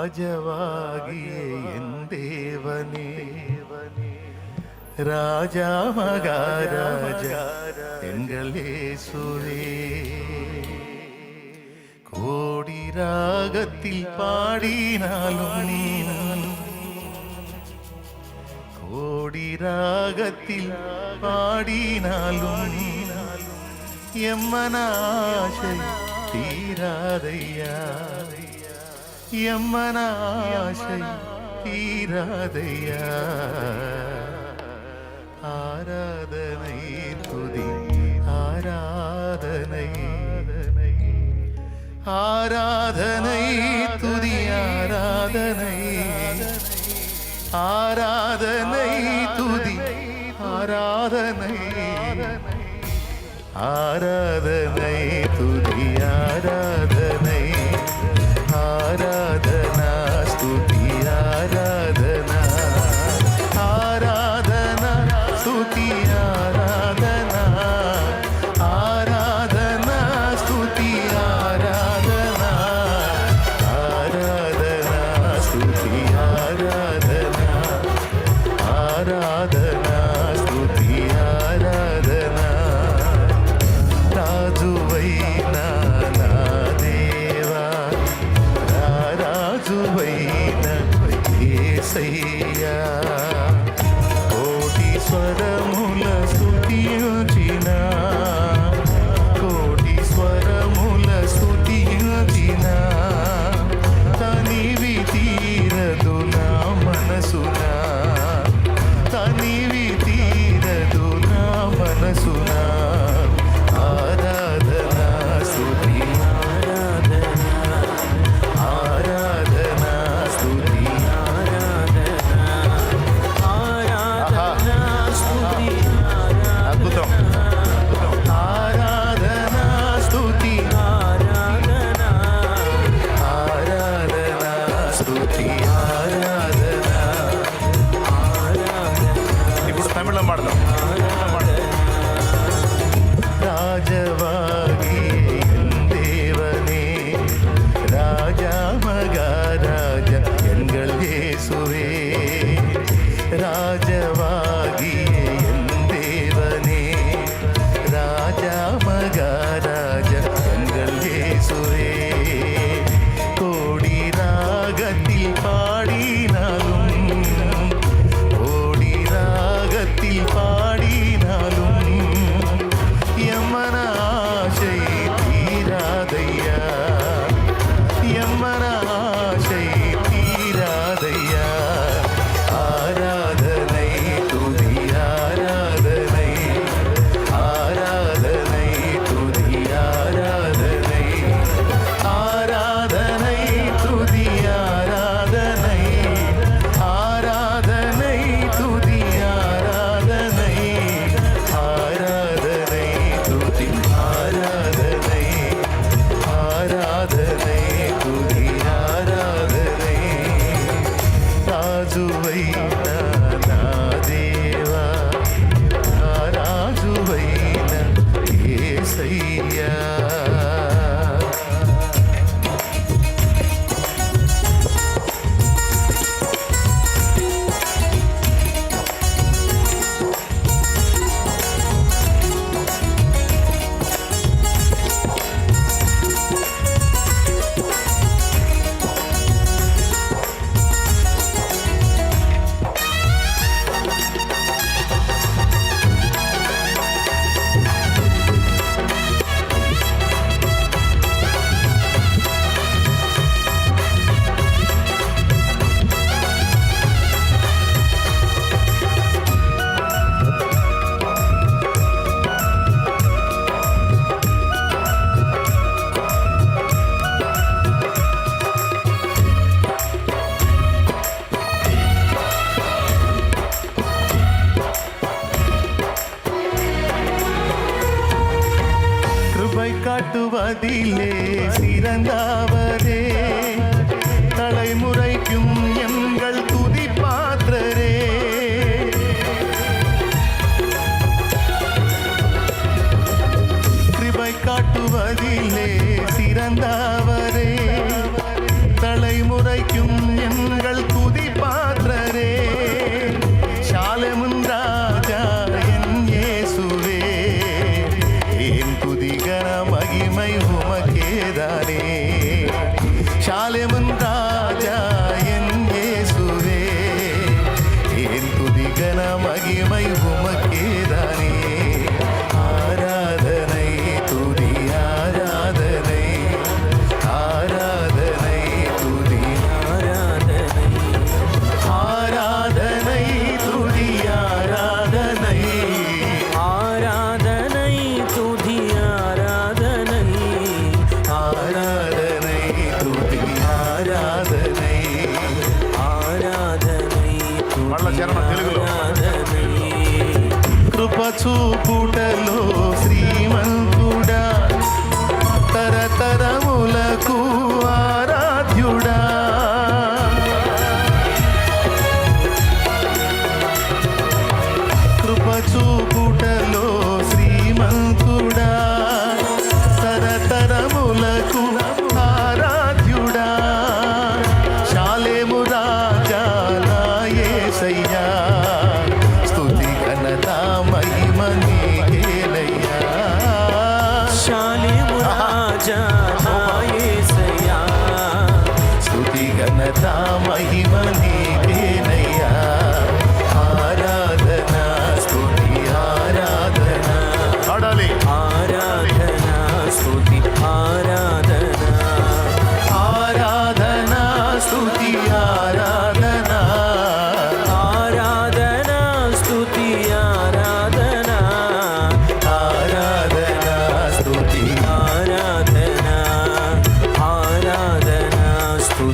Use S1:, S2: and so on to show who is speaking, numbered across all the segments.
S1: രാജവാകിയ ദേവനേ രാജാ മകാരാജ എങ്കലേ സുരേ കോടി രാഗത്തിൽ പാടിനാലും കോടി രാഗത്തിൽ പാടിനാലും എമ്മനാശ തീരാതയ്യാ எம்மனாசை தீராதையா? ஆராதனை துதி ஆராதனை. ஆராதனை துதி ஆராதனை. ஆராதனை துதி ஆராதனை. ஆராதனை துதி ஆராதனை. காதல் Yeah. காட்டுவதிலே சிறந்தவரே மகிமை உமக்கேதானே చూపుటలో శ్రీమంత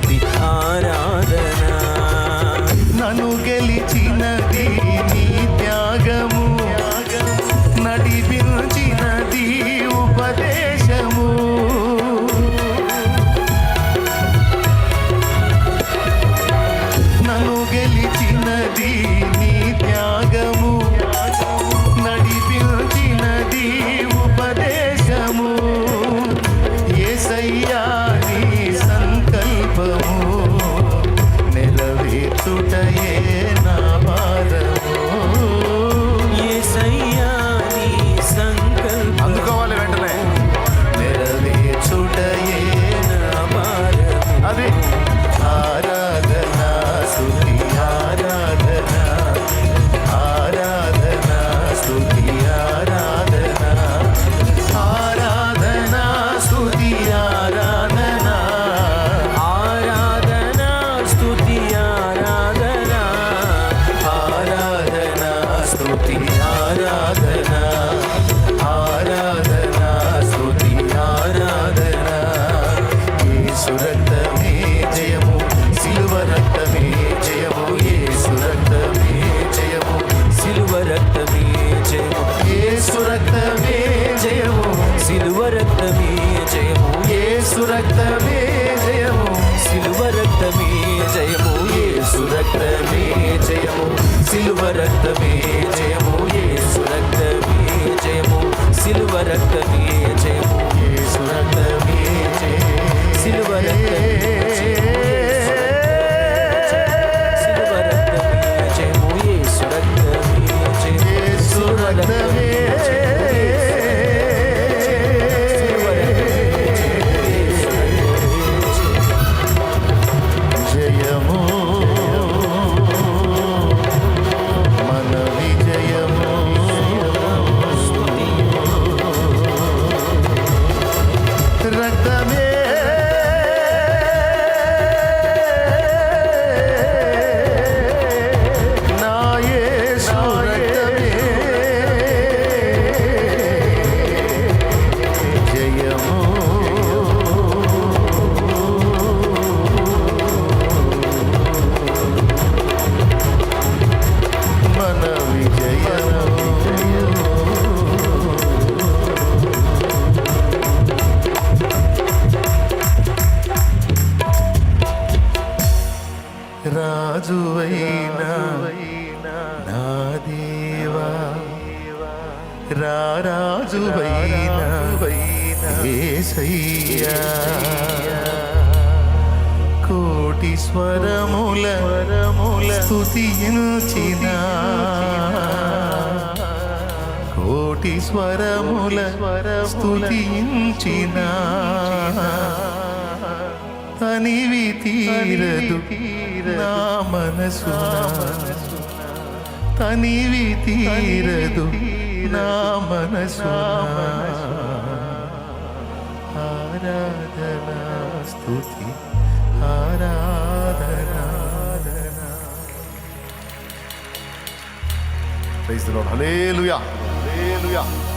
S1: be ఏసయ్యా కోటి కోటి స్వరముల స్తుతించిన కోటి స్వరముల స్తుతించిన తనివి తీరదు నా మనసు తనివి తీరదు నా మనసు
S2: Praise the Lord. Hallelujah. Hallelujah.